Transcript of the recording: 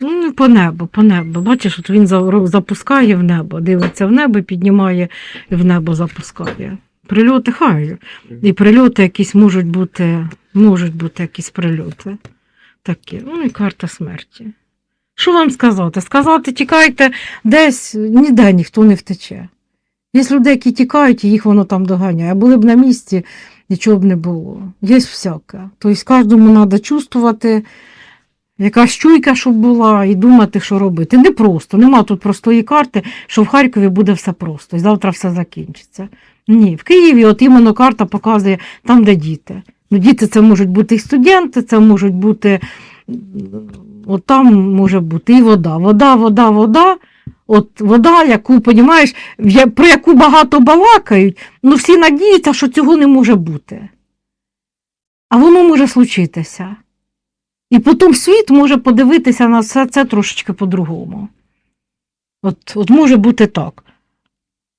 Ну, по небу, по небу. Бачиш, от він запускає в небо, дивиться в небо, піднімає і в небо запускає. Прильоти хай. І прильоти якісь можуть бути, можуть бути якісь прильоти. Такі. Ну і карта смерті. Що вам сказати? Сказати, тікайте десь, ніде ніхто не втече. Є люди, які тікають, і їх воно там доганяє. А були б на місці, нічого б не було. Є всяке. Тобто кожному треба чувствувати, якась чуйка, щоб була, і думати, що робити. Не просто. Нема тут простої карти, що в Харкові буде все просто, і завтра все закінчиться. Ні, в Києві от іменно карта показує там, де діти. Ну, діти це можуть бути і студенти, це можуть бути. От там може бути і вода. Вода, вода, вода. От вода, яку, понімаєш, про яку багато балакають, ну всі надіються, що цього не може бути. А воно може случитися. І потім світ може подивитися на все це трошечки по-другому. От, от може бути так.